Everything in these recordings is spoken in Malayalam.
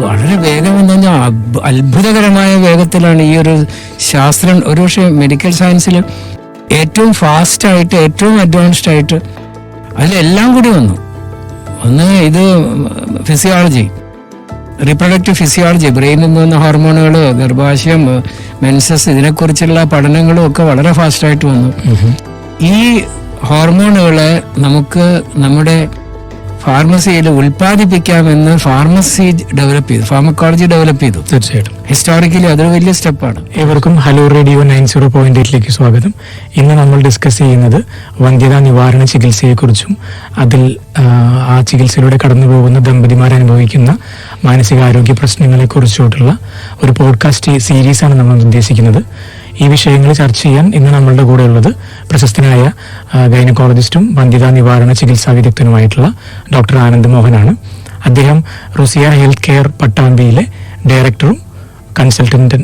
വളരെ വേഗം എന്ന് പറഞ്ഞാൽ അത്ഭുതകരമായ വേഗത്തിലാണ് ഈ ഒരു ശാസ്ത്രം. ഒരുപക്ഷെ മെഡിക്കൽ സയൻസിൽ ഏറ്റവും ഫാസ്റ്റ് ആയിട്ട് ഏറ്റവും അഡ്വാൻസ്ഡ് ആയിട്ട് അതിലെല്ലാം കൂടി വന്നു. ഒന്ന് ഇത് ഫിസിയോളജി റീപ്രൊഡക്റ്റീവ് ഫിസിയോളജി ബ്രെയിനിൽ നിന്ന് വന്ന ഹോർമോണുകൾ ഗർഭാശയം മെൻസസ് ഇതിനെക്കുറിച്ചുള്ള പഠനങ്ങളും ഒക്കെ വളരെ ഫാസ്റ്റായിട്ട് വന്നു. ഈ ഹോർമോണുകളെ നമുക്ക് നമ്മുടെ ഫാർമസിയിൽ ഉൽപ്പാദിപ്പിക്കാമെന്ന് ഫാർമസി ഡെവലപ്പ് ചെയ്തു ഫാർമക്കോളജി ഡെവലപ്പ് ചെയ്തു. തീർച്ചയായിട്ടും. ഹിസ്റ്റോറിക്കലി അതൊരു വലിയ സ്റ്റെപ്പാണ്. ഏവർക്കും hello radio nine zero point എയ്റ്റിലേക്ക് സ്വാഗതം. ഇന്ന് നമ്മൾ ഡിസ്കസ് ചെയ്യുന്നത് വന്ധ്യതാ നിവാരണ ചികിത്സയെക്കുറിച്ചും അതിൽ ആ, ചികിത്സയിലൂടെ കടന്നു പോകുന്ന ദമ്പതിമാർ അനുഭവിക്കുന്ന മാനസികാരോഗ്യ പ്രശ്നങ്ങളെക്കുറിച്ചുള്ള ഒരു പോഡ്കാസ്റ്റ് സീരീസാണ് നമ്മൾ ഉദ്ദേശിക്കുന്നത്. ഈ വിഷയങ്ങൾ ചർച്ച ചെയ്യാൻ ഇന്ന് നമ്മളുടെ കൂടെ ഉള്ളത് പ്രശസ്തനായ ഗൈനക്കോളജിസ്റ്റും വന്ധ്യതാ നിവാരണ ചികിത്സാ വിദഗ്ധനുമായിട്ടുള്ള ഡോക്ടർ ആനന്ദ് മോഹനാണ്. അദ്ദേഹം റുസിയ ഹെൽത്ത് കെയർ പട്ടാമ്പിയിലെ ഡയറക്ടറും കൺസൾട്ടന്റ്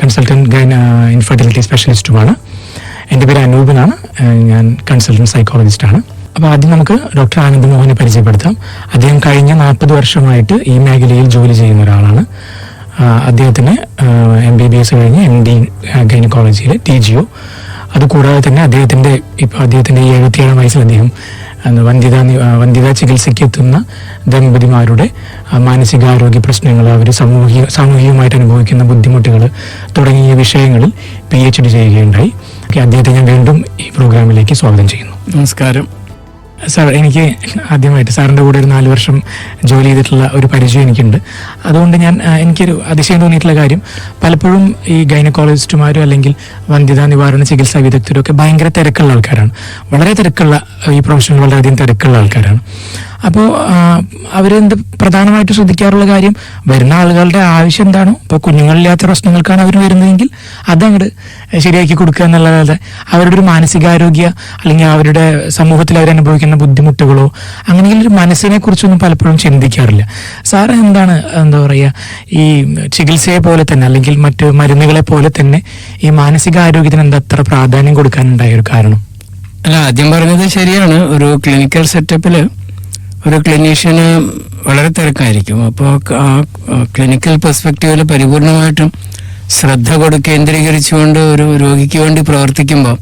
കൺസൾട്ടന്റ് ഗൈന ഇൻഫെർട്ടിലിറ്റി സ്പെഷ്യലിസ്റ്റുമാണ്. എന്റെ പേര് അനൂപനാണ് ഞാൻ കൺസൾട്ടന്റ് സൈക്കോളജിസ്റ്റാണ്. അപ്പോൾ ആദ്യം നമുക്ക് ഡോക്ടർ ആനന്ദ് മോഹനെ പരിചയപ്പെടുത്താം. അദ്ദേഹം കഴിഞ്ഞ നാൽപ്പത് വർഷമായിട്ട് ഈ മേഖലയിൽ ജോലി ചെയ്യുന്ന ഒരാളാണ്. അദ്ദേഹത്തിന് എം ബി ബി എസ് കഴിഞ്ഞ് എം ഡി ഗൈനക്കോളജിയിൽ ടി ജി ഒ അതുകൂടാതെ തന്നെ അദ്ദേഹത്തിന്റെ ഇപ്പോൾ അദ്ദേഹത്തിന്റെ ഈ എഴുപത്തിയേഴാം വയസ്സിൽ അദ്ദേഹം വന്ധ്യതാ വന്ധ്യതാ ചികിത്സയ്ക്ക് എത്തുന്ന ദമ്പതിമാരുടെ മാനസികാരോഗ്യ പ്രശ്നങ്ങൾ അവർ സാമൂഹിക സാമൂഹികമായിട്ട് അനുഭവിക്കുന്ന ബുദ്ധിമുട്ടുകൾ തുടങ്ങിയ വിഷയങ്ങളിൽ പി എച്ച് ഡി ചെയ്യുകയുണ്ടായി. അദ്ദേഹത്തെ ഞാൻ വീണ്ടും ഈ പ്രോഗ്രാമിലേക്ക് സ്വാഗതം ചെയ്യുന്നു. നമസ്കാരം. സാർ എനിക്ക് ആദ്യമായിട്ട് സാറിന്റെ കൂടെ ഒരു നാല് വർഷം ജോലി ചെയ്തിട്ടുള്ള ഒരു പരിചയം എനിക്കുണ്ട്. അതുകൊണ്ട് ഞാൻ എനിക്കൊരു അതിശയം തോന്നിയിട്ടുള്ള കാര്യം പലപ്പോഴും ഈ ഗൈനക്കോളജിസ്റ്റുമാരും അല്ലെങ്കിൽ വന്ധ്യതാ നിവാരണ ചികിത്സാ വിദഗ്ധരും ഒക്കെ ഭയങ്കര തിരക്കുള്ള ആൾക്കാരാണ്. വളരെ തിരക്കുള്ള ഈ പ്രൊഫഷണൽ വളരെയധികം തിരക്കുള്ള ആൾക്കാരാണ്. അപ്പോൾ അവരെന്ത് പ്രധാനമായിട്ട് ശ്രദ്ധിക്കാറുള്ള കാര്യം വരുന്ന ആളുകളുടെ ആവശ്യം എന്താണോ? ഇപ്പോൾ കുഞ്ഞുങ്ങളില്ലാത്ത പ്രശ്നങ്ങൾക്കാണ് അവർ വരുന്നതെങ്കിൽ അതങ്ങോട്ട് ശരിയാക്കി കൊടുക്കുക എന്നുള്ളതല്ലാതെ അവരുടെ ഒരു മാനസികാരോഗ്യ അല്ലെങ്കിൽ അവരുടെ സമൂഹത്തിൽ അവരനുഭവിക്കുന്ന ബുദ്ധിമുട്ടുകളോ അങ്ങനെയുള്ള ഒരു മനസ്സിനെ കുറിച്ചൊന്നും പലപ്പോഴും ചിന്തിക്കാറില്ല. സാറ് എന്താണ് എന്താ പറയുക ഈ ചികിത്സയെ പോലെ തന്നെ അല്ലെങ്കിൽ മറ്റ് മരുന്നുകളെ പോലെ തന്നെ ഈ മാനസികാരോഗ്യത്തിന് എന്താ അത്ര പ്രാധാന്യം കൊടുക്കാനുണ്ടായ ഒരു കാരണം? അല്ല ആദ്യം പറഞ്ഞത് ശരിയാണ്. ഒരു ക്ലിനിക്കൽ സെറ്റപ്പിൽ ഒരു ക്ലിനീഷ്യന് വളരെ തിരക്കായിരിക്കും. അപ്പോൾ ആ ക്ലിനിക്കൽ പെർസ്പെക്റ്റീവിൽ പരിപൂർണമായിട്ടും ശ്രദ്ധ കൊടു കേന്ദ്രീകരിച്ചുകൊണ്ട് ഒരു രോഗിക്ക് വേണ്ടി പ്രവർത്തിക്കുമ്പോൾ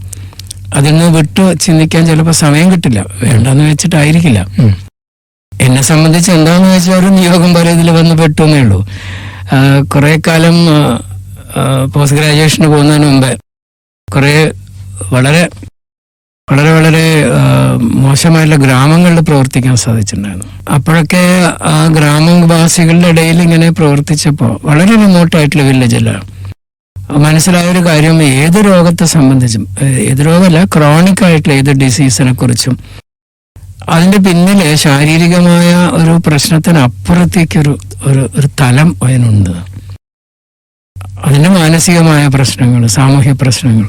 അതിൽ നിന്ന് വിട്ടു ചിന്തിക്കാൻ ചിലപ്പോൾ സമയം കിട്ടില്ല. വേണ്ടെന്ന് വെച്ചിട്ടായിരിക്കില്ല. എന്നെ സംബന്ധിച്ച് എന്താണെന്ന് വെച്ചാൽ ഒരു നിയോഗം പോലെ ഇതിൽ വന്ന് പെട്ടു എന്നേ ഉള്ളൂ കുറേ കാലം പോസ്റ്റ് ഗ്രാജുവേഷന് പോകുന്നതിന് മുമ്പേ കുറേ വളരെ വളരെ വളരെ മോശമായിട്ടുള്ള ഗ്രാമങ്ങളിൽ പ്രവർത്തിക്കാൻ സാധിച്ചിട്ടുണ്ടായിരുന്നു. അപ്പോഴൊക്കെ ആ ഗ്രാമവാസികളുടെ ഇടയിൽ ഇങ്ങനെ പ്രവർത്തിച്ചപ്പോൾ വളരെ റിമോട്ടായിട്ടുള്ള വില്ലേജല്ലാണ് മനസ്സിലായ ഒരു കാര്യം ഏത് രോഗത്തെ സംബന്ധിച്ചും ഏത് രോഗമല്ല ക്രോണിക് ആയിട്ടുള്ള ഏത് ഡിസീസിനെ കുറിച്ചും. അതിന്റെ പിന്നിലെ ശാരീരികമായ ഒരു പ്രശ്നത്തിന് അപ്പുറത്തേക്കൊരു ഒരു ഒരു തലം അതിനുണ്ട്. അതിന് മാനസികമായ പ്രശ്നങ്ങൾ സാമൂഹ്യ പ്രശ്നങ്ങൾ.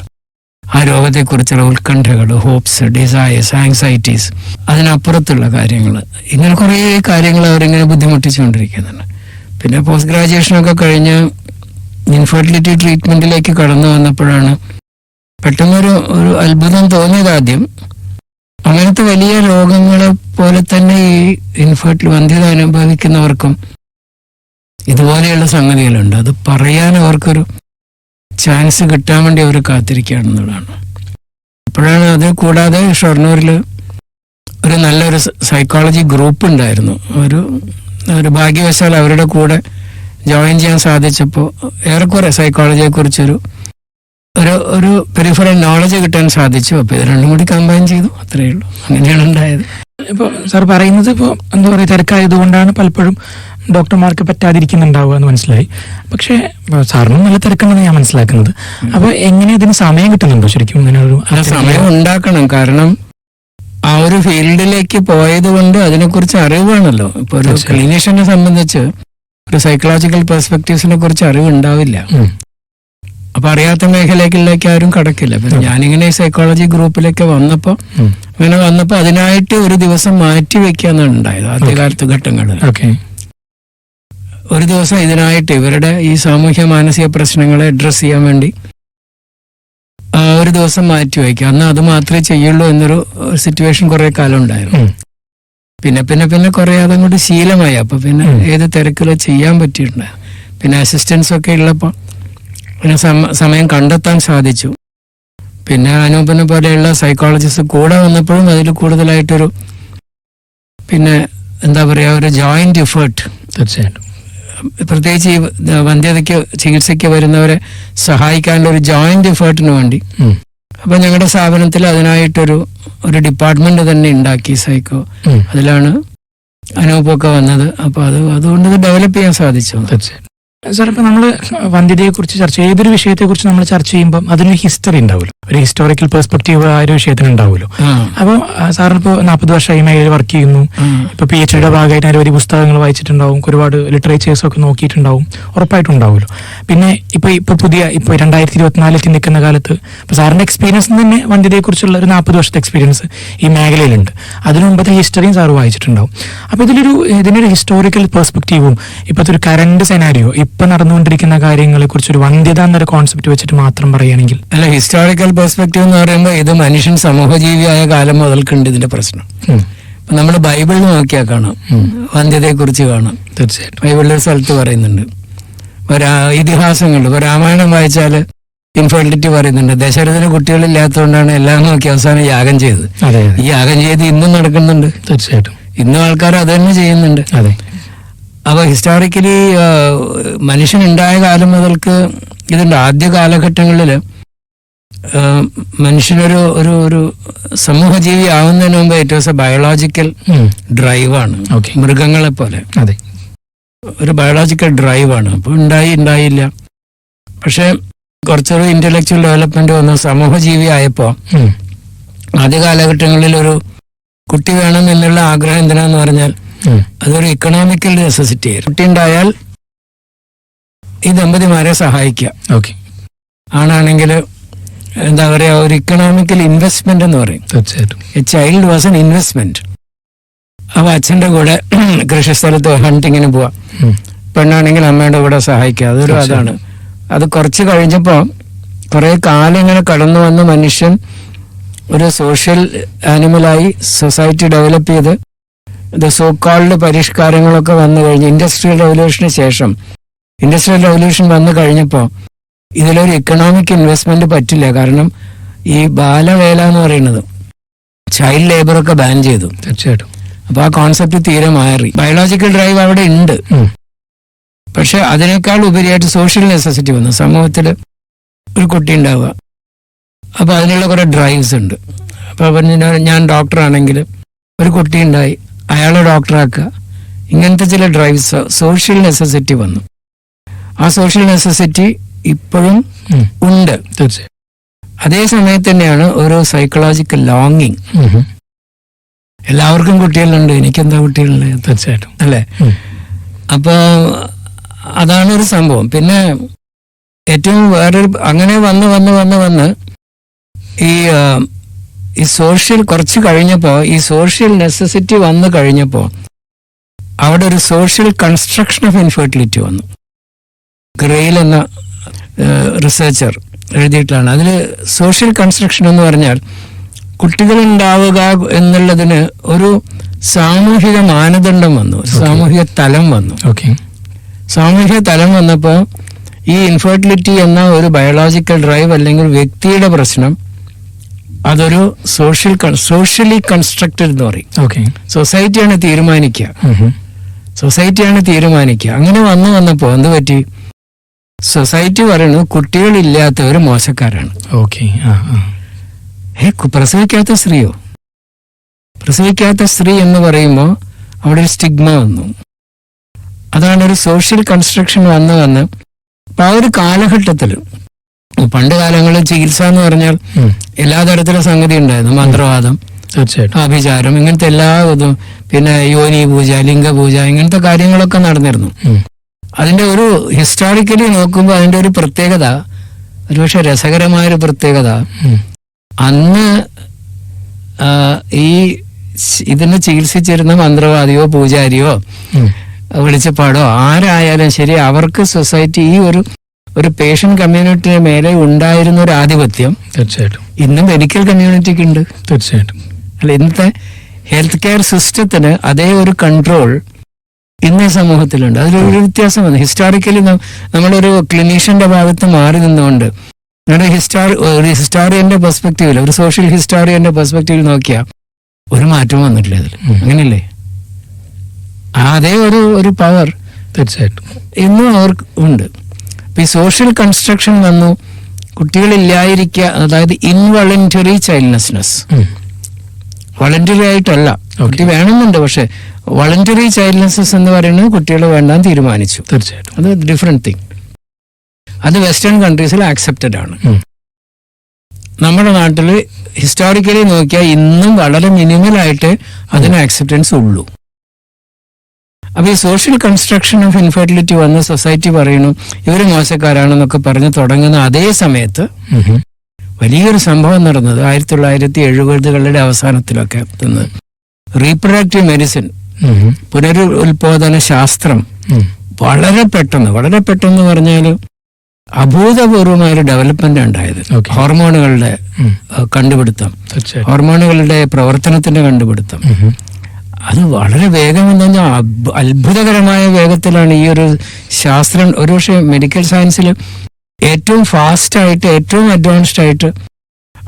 ആ രോഗത്തെക്കുറിച്ചുള്ള ഉത്കണ്ഠകൾ ഹോപ്സ് ഡിസയേഴ്സ് ആങ്സൈറ്റീസ് അതിനപ്പുറത്തുള്ള കാര്യങ്ങൾ. ഇങ്ങനെ കുറേ കാര്യങ്ങൾ അവരിങ്ങനെ ബുദ്ധിമുട്ടിച്ചുകൊണ്ടിരിക്കുന്നുണ്ട്. പിന്നെ പോസ്റ്റ് ഗ്രാജുവേഷനൊക്കെ കഴിഞ്ഞ് ഇൻഫെർട്ടിലിറ്റി ട്രീറ്റ്മെന്റിലേക്ക് കടന്നു വന്നപ്പോഴാണ് പെട്ടെന്നൊരു ഒരു അത്ഭുതം തോന്നിയത് ആദ്യം. അങ്ങനത്തെ വലിയ രോഗങ്ങളെ പോലെ തന്നെ ഈ ഇൻഫെർട്ടിൽ വന്ധ്യത അനുഭവിക്കുന്നവർക്കും ഇതുപോലെയുള്ള സംഗതികളുണ്ട്. അത് പറയാൻ അവർക്കൊരു ചാൻസ് കിട്ടാൻ വേണ്ടി അവർ കാത്തിരിക്കുകയാണെന്നുള്ളതാണ് അപ്പോഴാണ് അത് കൂടാതെ ഷൊർണൂരിൽ ഒരു നല്ലൊരു സൈക്കോളജി ഗ്രൂപ്പ് ഉണ്ടായിരുന്നു. ഒരു ഒരു ഭാഗ്യവശാൽ അവരുടെ കൂടെ ജോയിൻ ചെയ്യാൻ സാധിച്ചപ്പോൾ ഏറെക്കുറെ സൈക്കോളജിയെ കുറിച്ചൊരു ഒരു ഒരു പെരിഫറൽ നോളജ് കിട്ടാൻ സാധിച്ചു. അപ്പോൾ ഇത് രണ്ടും കൂടി കമ്പൈൻ ചെയ്തു. അത്രയേ ഉള്ളൂ. അങ്ങനെയാണ് ഉണ്ടായത്. ഇപ്പോൾ സാർ പറയുന്നത് ഇപ്പോൾ എന്താ പറയുക തിരക്കായതുകൊണ്ടാണ് പലപ്പോഴും ഡോക്ടർമാർക്ക് പറ്റാതിരിക്കുന്നുണ്ടാവുക എന്ന് മനസ്സിലായി. പക്ഷേ സാറിനും നല്ല തിരക്കുണ്ടെന്ന് ഞാൻ മനസ്സിലാക്കുന്നത്. അപ്പോൾ എങ്ങനെ ഇതിന് സമയം കിട്ടുന്നുണ്ടോ? ശരിക്കും ഇങ്ങനെ ഒരു സമയം ഉണ്ടാക്കണം. കാരണം ആ ഒരു ഫീൽഡിലേക്ക് പോയത് കൊണ്ട് അതിനെക്കുറിച്ച് അറിവാണല്ലോ. ഇപ്പൊ ഒരു. ക്ലിനീഷ്യനെ സംബന്ധിച്ച് ഒരു സൈക്കോളജിക്കൽ പെർസ്പെക്റ്റീവ്സിനെ കുറിച്ച് അറിവ് ഉണ്ടാവില്ല ഉം. അപ്പൊ അറിയാത്ത മേഖലയിലേക്ക് ആരും കടക്കില്ല. പിന്നെ ഞാനിങ്ങനെ സൈക്കോളജി ഗ്രൂപ്പിലേക്ക് വന്നപ്പോ അങ്ങനെ വന്നപ്പോൾ വന്നപ്പോ അതിനായിട്ട് ഒരു ദിവസം മാറ്റി വെക്കാന്നാണ് ഉണ്ടായത് ആദ്യകാലത്ത് ഘട്ടങ്ങളിൽ ഒരു ദിവസം ഇതിനായിട്ട് ഇവരുടെ ഈ സാമൂഹ്യ മാനസിക പ്രശ്നങ്ങളെ അഡ്രസ് ചെയ്യാൻ വേണ്ടി ആ, ഒരു ദിവസം മാറ്റി വയ്ക്കുക അന്ന് അത് മാത്രമേ ചെയ്യുള്ളൂ എന്നൊരു സിറ്റുവേഷൻ കുറെ കാലം ഉണ്ടായിരുന്നു. പിന്നെ പിന്നെ പിന്നെ കുറെ അതങ്ങോട്ട് ശീലമായി. അപ്പൊ പിന്നെ ഏത് തിരക്കിലോ ചെയ്യാൻ പറ്റിയിട്ടുണ്ട്. പിന്നെ അസിസ്റ്റൻസ് ഒക്കെ ഉള്ളപ്പോൾ പിന്നെ സമ- സമയം കണ്ടെത്താൻ സാധിച്ചു. പിന്നെ അനൂപിനെ പോലെയുള്ള സൈക്കോളജിസ്റ്റ് കൂടെ വന്നപ്പോഴും അതിൽ കൂടുതലായിട്ടൊരു പിന്നെ എന്താ പറയുക ഒരു ജോയിന്റ് എഫേർട്ട് തീർച്ചയായിട്ടും. പ്രത്യേകിച്ച് ഈ വന്ധ്യതയ്ക്ക് ചികിത്സയ്ക്ക് വരുന്നവരെ സഹായിക്കാനുള്ള ഒരു ജോയിന്റ് എഫേർട്ടിന് വേണ്ടി അപ്പം ഞങ്ങളുടെ സ്ഥാപനത്തിൽ അതിനായിട്ടൊരു ഒരു ഡിപ്പാർട്ട്മെന്റ് തന്നെ ഉണ്ടാക്കി സൈക്കോ അതിലാണ് അനൂപൊക്കെ വന്നത്. അപ്പോൾ അത് അതുകൊണ്ട് ഡെവലപ്പ് ചെയ്യാൻ സാധിച്ചു. തീർച്ചയായും സാർ ഇപ്പൊ നമ്മൾ വന്ധ്യതയെ കുറിച്ച് ചർച്ച ഏതൊരു വിഷയത്തെ കുറിച്ച് നമ്മൾ ചർച്ച ചെയ്യുമ്പോൾ അതിനൊരു ഹിസ്റ്ററി ഉണ്ടാവുമല്ലോ. ഒരു ഹിസ്റ്റോറിക്കൽ പെർസ്പെക്റ്റീവ് ആ ഒരു വിഷയത്തിന് ഉണ്ടാവുമല്ലോ. അപ്പോൾ സാറിന് ഇപ്പോ നാൽപ്പത് വർഷമായി മേഖലയിൽ വർക്ക് ചെയ്യുന്നു. ഇപ്പൊ പി എച്ച് ഡിയുടെ ഭാഗമായിട്ട് നിരവധി പുസ്തകങ്ങൾ വായിച്ചിട്ടുണ്ടാവും. ഒരുപാട് ലിറ്ററേച്ചേഴ്സ് ഒക്കെ നോക്കിയിട്ടുണ്ടാവും. ഉറപ്പായിട്ടും ഉണ്ടാവുമല്ലോ പിന്നെ ഇപ്പൊ ഇപ്പൊ പുതിയ ഇപ്പൊ രണ്ടായിരത്തി ഇരുപത്തിനാലിൽ നിൽക്കുന്ന കാലത്ത് ഇപ്പൊ സാറിന്റെ എക്സ്പീരിയൻസ് തന്നെ വന്ധ്യതയെ കുറിച്ചുള്ള ഒരു നാൽപ്പത് വർഷത്തെ എക്സ്പീരിയൻസ് ഈ മേഖലയിലുണ്ട്. അതിനു മുമ്പത്തെ ഹിസ്റ്ററിയും സാർ വായിച്ചിട്ടുണ്ടാവും. അപ്പൊ ഇതിലൊരു ഇതിനൊരു ഹിസ്റ്റോറിക്കൽ പെർസ്പെക്റ്റീവും ഇപ്പോഴത്തെ ഒരു കറണ്ട് സെനാരിയോ ഇപ്പൊ നടന്നുകൊണ്ടിരിക്കുന്ന കാര്യങ്ങളെ കുറിച്ച് ഒരു വന്ധ്യത എന്നൊരു കോൺസെപ്റ്റ് വെച്ചിട്ട് മാത്രം പറയുകയാണെങ്കിൽ. അല്ല ഹിസ്റ്റോറിക്കൽ പെർസ്പെക്റ്റീവ് എന്ന് പറയുമ്പോൾ ഇത് മനുഷ്യൻ സമൂഹജീവിയായ കാലം മുതൽക്കുണ്ട് ഇതിന്റെ പ്രശ്നം. നമ്മൾ ബൈബിളിൽ നോക്കിയാൽ കാണാം. വന്ധ്യതയെ കുറിച്ച് കാണാം. തീർച്ചയായിട്ടും. ബൈബിളിൽ ഒരു സ്ഥലത്ത് പറയുന്നുണ്ട്. ഇതിഹാസങ്ങൾ ഇപ്പൊ രാമായണം വായിച്ചാൽ ഇൻഫെർട്ടിലിറ്റി പറയുന്നുണ്ട്. ദശരഥന് കുട്ടികളില്ലാത്തതുകൊണ്ടാണ് എല്ലാം നോക്കി അവസാനം യാഗം ചെയ്തത്. ഈ യാഗം ചെയ്ത് ഇന്നും നടക്കുന്നുണ്ട്. തീർച്ചയായിട്ടും. ഇന്നും ആൾക്കാർ അത് തന്നെ ചെയ്യുന്നുണ്ട്. അതെ. അപ്പൊ ഹിസ്റ്റോറിക്കലി മനുഷ്യൻ ഉണ്ടായ കാലം മുതൽക്ക് ഇതുണ്ട് ആദ്യ കാലഘട്ടങ്ങളിൽ മനുഷ്യനൊരു ഒരു ഒരു സമൂഹജീവി ആവുന്നതിന് മുമ്പ് ഇറ്റ് വാസ് എ ബയോളജിക്കൽ ഡ്രൈവാണ്. മൃഗങ്ങളെ പോലെ അതെ. ഒരു ബയോളജിക്കൽ ഡ്രൈവാണ് അപ്പോൾ ഉണ്ടായി ഉണ്ടായില്ല. പക്ഷേ കുറച്ചൊരു ഇന്റലക്ച്വൽ ഡെവലപ്മെന്റ് വന്ന സമൂഹജീവി ആയപ്പോൾ ആദ്യ കാലഘട്ടങ്ങളിൽ ഒരു കുട്ടി വേണം എന്നുള്ള ആഗ്രഹം എന്തിനാന്ന് പറഞ്ഞാൽ അതൊരു ഇക്കണോമിക്കൽ നെസസിറ്റി ആയിരുന്നു. കുട്ടി ഉണ്ടായാൽ ഈ ദമ്പതിമാരെ സഹായിക്കുക. ഓക്കെ. ആണാണെങ്കിൽ എന്താ പറയുക ഒരു ഇക്കണോമിക്കൽ ഇൻവെസ്റ്റ്മെന്റ് എന്ന് പറയും. തീർച്ചയായിട്ടും. A child was an investment അപ്പൊ അച്ഛന്റെ കൂടെ കൃഷിസ്ഥലത്ത് ഹണ്ടിങ്ങിന് പോവാം. പെണ്ണാണെങ്കിൽ അമ്മയുടെ കൂടെ സഹായിക്കുക. അതൊരു. അതാണ്. അത് കുറച്ച് കഴിഞ്ഞപ്പോൾ കുറെ കാലം ഇങ്ങനെ കടന്നു വന്ന മനുഷ്യൻ ഒരു സോഷ്യൽ ആനിമലായി സൊസൈറ്റി ഡെവലപ്പ് ചെയ്ത് ഇത് സോ കോൾഡ് പരിഷ്കാരങ്ങളൊക്കെ വന്നു കഴിഞ്ഞ് ഇൻഡസ്ട്രിയൽ റവല്യൂഷന് ശേഷം. ഇൻഡസ്ട്രിയൽ റവല്യൂഷൻ വന്നു കഴിഞ്ഞപ്പോൾ ഇതിലൊരു ഇക്കണോമിക് ഇൻവെസ്റ്റ്മെന്റ് പറ്റില്ല. കാരണം ഈ ബാലവേല എന്ന് പറയുന്നത് ചൈൽഡ് ലേബറൊക്കെ ബാൻ ചെയ്തു. തീർച്ചയായിട്ടും. അപ്പൊ ആ കോൺസെപ്റ്റ് തീരെ മാറി. ബയോളജിക്കൽ ഡ്രൈവ് അവിടെ ഉണ്ട്. പക്ഷെ അതിനേക്കാൾ ഉപരിയായിട്ട് സോഷ്യൽ നെസസിറ്റി വന്നു. സമൂഹത്തിൽ ഒരു കുട്ടി ഉണ്ടാവുക. അപ്പൊ അതിനുള്ള കുറെ ഡ്രൈവ്സ് ഉണ്ട്. അപ്പൊ അവൻ ഞാൻ- ഞാൻ ഡോക്ടറാണെങ്കിൽ ഒരു കുട്ടി ഉണ്ടായി. അയാളെ ഡോക്ടറാക്കുക ഇങ്ങനത്തെ ചില ഡ്രൈവ്സ് സോഷ്യൽ നെസസിറ്റി വന്നു. ആ സോഷ്യൽ നെസസിറ്റി ഇപ്പോഴും ഉണ്ട്. തീർച്ചയായും. അതേ സമയത്ത് തന്നെയാണ് ഒരു സൈക്കോളജിക്കൽ ലോങ്ങിങ് എല്ലാവർക്കും കുട്ടികളുണ്ട്. എനിക്കെന്താ കുട്ടികളുണ്ട്? തീർച്ചയായിട്ടും. അല്ലേ? അപ്പൊ അപ്പോൾ അതാണ് ഒരു സംഭവം. പിന്നെ ഏറ്റവും വേറൊരു അങ്ങനെ വന്ന് വന്ന് വന്ന് വന്ന് ഈ ഈ സോഷ്യൽ കുറച്ച് കഴിഞ്ഞപ്പോൾ ഈ സോഷ്യൽ നെസസിറ്റി വന്നു കഴിഞ്ഞപ്പോൾ അവിടെ ഒരു സോഷ്യൽ കൺസ്ട്രക്ഷൻ ഓഫ് ഇൻഫെർട്ടിലിറ്റി വന്നു. ഗ്രെയിൽ എന്ന റിസർച്ചർ എഴുതിയിട്ടാണ് അതിൽ സോഷ്യൽ കൺസ്ട്രക്ഷൻ എന്ന് പറഞ്ഞാൽ കുട്ടികൾ ഉണ്ടാവുക എന്നുള്ളതിന് ഒരു സാമൂഹിക മാനദണ്ഡം വന്നു. സാമൂഹിക തലം വന്നു. ഓക്കെ സാമൂഹിക തലം വന്നപ്പോൾ ഈ ഇൻഫെർട്ടിലിറ്റി എന്ന ഒരു ബയോളജിക്കൽ ഡ്രൈവ് അല്ലെങ്കിൽ വ്യക്തിയുടെ പ്രശ്നം അതൊരു സോഷ്യൽ സോഷ്യലി കൺസ്ട്രക്റ്റഡ് എന്ന് പറയും. ഓക്കെ സൊസൈറ്റിയാണ് തീരുമാനിക്കുക. സൊസൈറ്റിയാണ് തീരുമാനിക്കുക. അങ്ങനെ വന്നു വന്നപ്പോൾ എന്ത് പറ്റി? സൊസൈറ്റി പറയുന്നത് കുട്ടികളില്ലാത്തവർ മോശക്കാരാണ്. ഓക്കെ ഏ പ്രസവിക്കാത്ത സ്ത്രീയോ? പ്രസവിക്കാത്ത സ്ത്രീ എന്ന് പറയുമ്പോൾ അവിടെ ഒരു സ്റ്റിഗ്മ വന്നു. അതാണ് ഒരു സോഷ്യൽ കൺസ്ട്രക്ഷൻ വന്ന് വന്ന് ആ ഒരു കാലഘട്ടത്തിൽ പണ്ട് കാലങ്ങളിൽ ചികിത്സ എന്ന് പറഞ്ഞാൽ എല്ലാ തരത്തിലും സംഗതി ഉണ്ടായിരുന്നു മന്ത്രവാദം തീർച്ചയായിട്ടും. ആഭിചാരം ഇങ്ങനത്തെ എല്ലാ ഇതും. പിന്നെ യോനി പൂജ ലിംഗപൂജ ഇങ്ങനത്തെ കാര്യങ്ങളൊക്കെ നടന്നിരുന്നു. അതിന്റെ ഒരു ഹിസ്റ്റോറിക്കലി നോക്കുമ്പോൾ അതിന്റെ ഒരു പ്രത്യേകത ഒരുപക്ഷെ രസകരമായൊരു പ്രത്യേകത അന്ന് ഈ ഇതിനെ ചികിത്സിച്ചിരുന്ന മന്ത്രവാദിയോ പൂജാരിയോ വെളിച്ചപ്പാടോ ആരായാലും ശരി അവർക്ക് സൊസൈറ്റി ഈ ഒരു ഒരു പേഷ്യൻ കമ്മ്യൂണിറ്റിയുടെ മേലെ ഉണ്ടായിരുന്ന ഒരു ആധിപത്യം തീർച്ചയായിട്ടും. ഇന്ന് മെഡിക്കൽ കമ്മ്യൂണിറ്റിക്ക് ഉണ്ട്. തീർച്ചയായിട്ടും. അല്ല ഇന്നത്തെ ഹെൽത്ത് കെയർ സിസ്റ്റത്തിന് അതേ ഒരു കൺട്രോൾ ഇന്ന് സമൂഹത്തിലുണ്ട്. അതിലൊരു വ്യത്യാസം വന്നു. ഹിസ്റ്റോറിക്കലി നമ്മളൊരു ക്ലിനീഷ്യന്റെ ഭാഗത്ത് മാറി നിന്നുകൊണ്ട് നമ്മുടെ ഹിസ്റ്റോറി ഒരു ഹിസ്റ്റോറിയന്റെ പെർസ്പെക്റ്റീവിൽ ഒരു സോഷ്യൽ ഹിസ്റ്റോറിയന്റെ പെർസ്പെക്റ്റീവിൽ നോക്കിയാൽ ഒരു മാറ്റം വന്നിട്ടില്ല അതിൽ. അങ്ങനെയല്ലേ? അതേ ഒരു ഒരു പവർ തീർച്ചയായിട്ടും. ഇന്നും അവർക്ക് ഉണ്ട്. ഇപ്പൊ ഈ സോഷ്യൽ കൺസ്ട്രക്ഷൻ വന്നു. കുട്ടികളില്ലായിരിക്കുക അതായത് ഇൻവളണ്ടറി ചൈൽഡ്നെസ്നെസ് ഉം. വളണ്ടറി ആയിട്ടല്ല. കുട്ടി വേണമെന്നുണ്ട് പക്ഷെ വളണ്ടറി ചൈൽഡ്നെസ്നെസ് എന്ന് പറയുന്നത് കുട്ടികൾ വേണ്ടാന്ന് തീരുമാനിച്ചു. തീർച്ചയായിട്ടും. അത് ഡിഫറെന്റ് തിങ് അത് വെസ്റ്റേൺ കൺട്രീസിൽ ആക്സെപ്റ്റഡ് ആണ്. നമ്മുടെ നാട്ടിൽ ഹിസ്റ്റോറിക്കലി നോക്കിയാൽ ഇന്നും വളരെ മിനിമൽ ആയിട്ട് അതിന് ആക്സെപ്റ്റൻസ് ഉള്ളൂ. അപ്പൊ ഈ സോഷ്യൽ കൺസ്ട്രക്ഷൻ ഓഫ് ഇൻഫെർട്ടിലിറ്റി വന്ന് സൊസൈറ്റി പറയുന്നു ഇവർ മോശക്കാരാണെന്നൊക്കെ പറഞ്ഞ് തുടങ്ങുന്ന അതേ സമയത്ത്. വലിയൊരു സംഭവം നടന്നത് ആയിരത്തി തൊള്ളായിരത്തി എഴുപതുകളുടെ അവസാനത്തിലൊക്കെ എത്തുന്നത് റീപ്രൊഡക്റ്റീവ് മെഡിസിൻ പുനരു. പുനരുൽപാദന ശാസ്ത്രം വളരെ പെട്ടെന്ന് വളരെ പെട്ടെന്ന് പറഞ്ഞാൽ അഭൂതപൂർവമായ ഒരു ഡെവലപ്മെന്റ് ഉണ്ടായത്. ഹോർമോണുകളുടെ കണ്ടുപിടുത്തം ഹോർമോണുകളുടെ പ്രവർത്തനത്തിന്റെ കണ്ടുപിടുത്തം. അത് വളരെ വേഗം എന്ന് പറഞ്ഞാൽ അത്ഭുതകരമായ വേഗത്തിലാണ് ഈ ഒരു ശാസ്ത്രം. ഒരുപക്ഷെ മെഡിക്കൽ സയൻസിൽ ഏറ്റവും ഫാസ്റ്റ് ആയിട്ട് ഏറ്റവും അഡ്വാൻസ്ഡ് ആയിട്ട്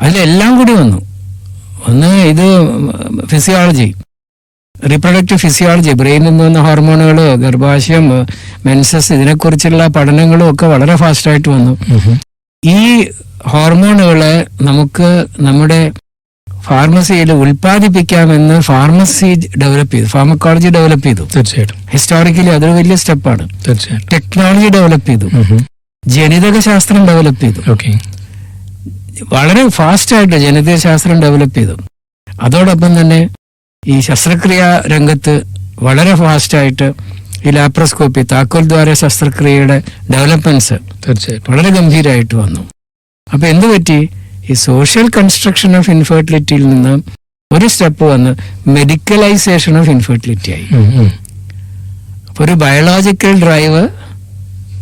അതിലെല്ലാം കൂടി വന്നു. ഒന്ന് ഇത് ഫിസിയോളജി റീപ്രൊഡക്റ്റീവ് ഫിസിയോളജി ബ്രെയിനിൽ നിന്ന് വന്ന ഹോർമോണുകൾ ഗർഭാശയം മെൻസസ് ഇതിനെക്കുറിച്ചുള്ള പഠനങ്ങളും ഒക്കെ വളരെ ഫാസ്റ്റായിട്ട് വന്നു. ഈ ഹോർമോണുകളെ നമുക്ക് നമ്മുടെ ഫാർമസിയിൽ ഉൽപ്പാദിപ്പിക്കാമെന്ന് ഫാർമസി ഡെവലപ്പ് ചെയ്തു. ഫാർമക്കോളജി ഡെവലപ്പ് ചെയ്തു. തീർച്ചയായിട്ടും. ഹിസ്റ്റോറിക്കലി അതൊരു വലിയ സ്റ്റെപ്പാണ് തീർച്ചയായിട്ടും. ടെക്നോളജി ഡെവലപ്പ് ചെയ്തു. ജനിതക ശാസ്ത്രം ഡെവലപ്പ് ചെയ്തു. ഓക്കെ വളരെ ഫാസ്റ്റ് ആയിട്ട് ജനിതക ശാസ്ത്രം ഡെവലപ്പ് ചെയ്തു. അതോടൊപ്പം തന്നെ ഈ ശസ്ത്രക്രിയ രംഗത്ത് വളരെ ഫാസ്റ്റായിട്ട് ഈ ലാപ്രോസ്കോപ്പി താക്കോൽ ദ്വാര ശസ്ത്രക്രിയയുടെ ഡെവലപ്മെന്റ്സ് തീർച്ചയായിട്ടും. വളരെ ഗംഭീരമായിട്ട് വന്നു. അപ്പൊ എന്ത് പറ്റി ഈ സോഷ്യൽ കൺസ്ട്രക്ഷൻ ഓഫ് ഇൻഫെർട്ടിലിറ്റിയിൽ നിന്ന് ഒരു സ്റ്റെപ്പ് വന്ന് മെഡിക്കലൈസേഷൻ ഓഫ് ഇൻഫെർട്ടിലിറ്റി ആയി. അപ്പൊ ഒരു ബയോളജിക്കൽ ഡ്രൈവ്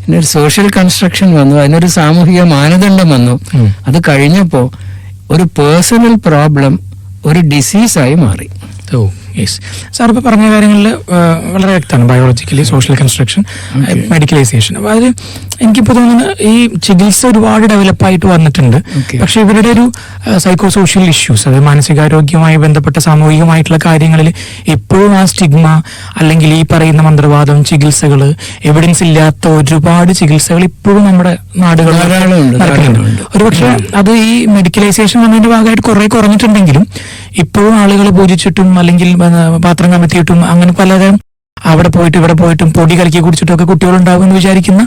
ഒരു സോഷ്യൽ കൺസ്ട്രക്ഷൻ വന്നു അതിനൊരു സാമൂഹിക മാനദണ്ഡം വന്നു. അത് കഴിഞ്ഞപ്പോ ഒരു പേഴ്സണൽ പ്രോബ്ലം ഒരു ഡിസീസായി മാറി. ഓ. യെസ് സാർ ഇപ്പോൾ പറഞ്ഞ കാര്യങ്ങളിൽ വളരെ വ്യക്തമാണ്. ബയോളജിക്കലി സോഷ്യൽ കൺസ്ട്രക്ഷൻ മെഡിക്കലൈസേഷൻ അപ്പോൾ അതിൽ എനിക്കിപ്പോൾ തോന്നുന്നത് ഈ ചികിത്സ ഒരുപാട് ഡെവലപ്പായിട്ട് വന്നിട്ടുണ്ട്. പക്ഷേ ഇവരുടെ ഒരു സൈക്കോ സോഷ്യൽ ഇഷ്യൂസ് അതായത് മാനസികാരോഗ്യവുമായി ബന്ധപ്പെട്ട സാമൂഹികമായിട്ടുള്ള കാര്യങ്ങളിൽ എപ്പോഴും ആ സ്റ്റിഗ്മ അല്ലെങ്കിൽ ഈ പറയുന്ന മന്ത്രവാദം ചികിത്സകൾ എവിഡൻസ് ഇല്ലാത്ത ഒരുപാട് ചികിത്സകൾ ഇപ്പോഴും നമ്മുടെ നാടുകളിൽ നടക്കുന്നുണ്ട്. ഒരുപക്ഷെ അത് ഈ മെഡിക്കലൈസേഷൻ വന്നതിന്റെ ഭാഗമായിട്ട് കുറെ കുറഞ്ഞിട്ടുണ്ടെങ്കിലും ഇപ്പോഴും ആളുകൾ പൂജിച്ചിട്ടും അല്ലെങ്കിൽ പാത്രം കമത്തിയിട്ടും അങ്ങനെ പലതരം അവിടെ പോയിട്ട് ഇവിടെ പോയിട്ടും പൊടി കലക്കി കുടിച്ചിട്ടും ഒക്കെ കുട്ടികളുണ്ടാവും എന്ന് വിചാരിക്കുന്ന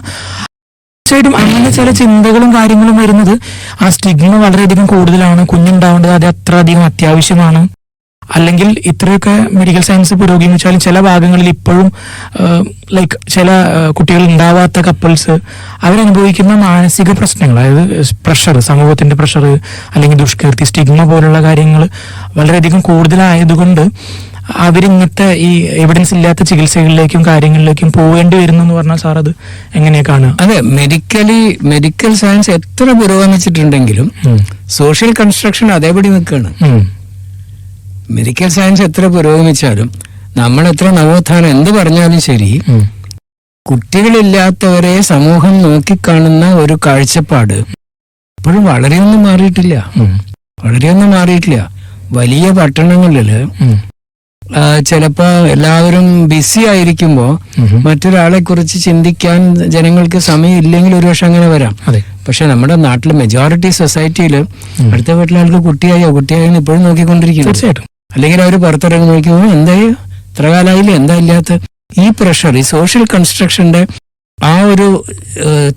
തീർച്ചയായിട്ടും അങ്ങനെ ചില ചിന്തകളും കാര്യങ്ങളും വരുന്നത് ആ സ്റ്റിഗ്മ വളരെയധികം കൂടുതലാണ്. കുഞ്ഞുണ്ടാവേണ്ടത് അത് അത്ര അധികം അത്യാവശ്യമാണ്. അല്ലെങ്കിൽ ഇത്രയൊക്കെ മെഡിക്കൽ സയൻസ് പുരോഗമിച്ചാലും ചില ഭാഗങ്ങളിൽ ഇപ്പോഴും ലൈക്ക് ചില കുട്ടികൾ ഉണ്ടാവാത്ത കപ്പിൾസ് അവരനുഭവിക്കുന്ന മാനസിക പ്രശ്നങ്ങൾ അതായത് പ്രഷർ സമൂഹത്തിന്റെ പ്രഷർ അല്ലെങ്കിൽ ദുഷ്കീർത്തി സ്റ്റിഗ്മ പോലുള്ള കാര്യങ്ങൾ വളരെയധികം കൂടുതലായതുകൊണ്ട് അവരിങ്ങനത്തെ ഈ എവിഡൻസ് ഇല്ലാത്ത ചികിത്സകളിലേക്കും കാര്യങ്ങളിലേക്കും പോകേണ്ടി വരുന്നു എന്ന് പറഞ്ഞാൽ സാർ അത് എങ്ങനെയാ കാണുക അതെ മെഡിക്കലി മെഡിക്കൽ സയൻസ് എത്ര പുരോഗമിച്ചിട്ടുണ്ടെങ്കിലും സോഷ്യൽ കൺസ്ട്രക്ഷൻ അതേപടി നിൽക്കുകയാണ്. മെഡിക്കൽ സയൻസ് എത്ര പുരോഗമിച്ചാലും നമ്മൾ എത്ര നവോത്ഥാനം എന്ത് പറഞ്ഞാലും ശരി. കുട്ടികളില്ലാത്തവരെ സമൂഹം നോക്കിക്കാണുന്ന ഒരു കാഴ്ചപ്പാട് ഇപ്പോഴും വളരെയൊന്നും മാറിയിട്ടില്ല. വളരെയൊന്നും മാറിയിട്ടില്ല. വലിയ പട്ടണങ്ങളിൽ ഉം. ചിലപ്പോ എല്ലാവരും ബിസി ആയിരിക്കുമ്പോ. മറ്റൊരാളെ കുറിച്ച് ചിന്തിക്കാൻ ജനങ്ങൾക്ക് സമയമില്ലെങ്കിൽ ഒരു പക്ഷെ അങ്ങനെ വരാം. പക്ഷെ നമ്മുടെ നാട്ടിൽ മെജോറിറ്റി സൊസൈറ്റിയിൽ അടുത്ത വീട്ടിലെ ആൾക്ക് കുട്ടിയായോ? കുട്ടിയായോ ഇപ്പോഴും നോക്കിക്കൊണ്ടിരിക്കുന്നു. തീർച്ചയായിട്ടും. അല്ലെങ്കിൽ അവർ പുറത്തിറങ്ങി നോക്കുമ്പോൾ എന്തായി ഇത്ര കാലമായില്ല? എന്താ ഇല്ലാത്ത? ഈ പ്രഷർ ഈ സോഷ്യൽ കൺസ്ട്രക്ഷന്റെ ആ ഒരു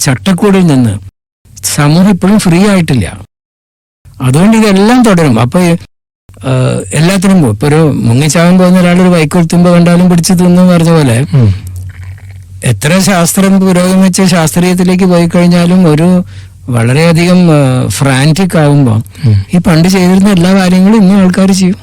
ചട്ടക്കൂടിൽ നിന്ന് സമൂഹം ഇപ്പോഴും ഫ്രീ ആയിട്ടില്ല. അതുകൊണ്ട് ഇതെല്ലാം തുടരും. അപ്പൊ ഏഹ്, എല്ലാത്തിനും ഇപ്പൊ ഒരു മുങ്ങിച്ചാകാൻ പോകുന്ന ഒരാൾ ഒരു കൊടുത്തുമ്പോ കണ്ടാലും പിടിച്ചു തിന്നു പറഞ്ഞ പോലെ എത്ര ശാസ്ത്രം പുരോഗമിച്ച് ശാസ്ത്രീയത്തിലേക്ക് പോയി കഴിഞ്ഞാലും ഒരു വളരെയധികം ഫ്രാന്റിക് ആവുമ്പോൾ. ഈ പണ്ട് ചെയ്തിരുന്ന എല്ലാ കാര്യങ്ങളും ഇന്നും ആൾക്കാർ ചെയ്യും.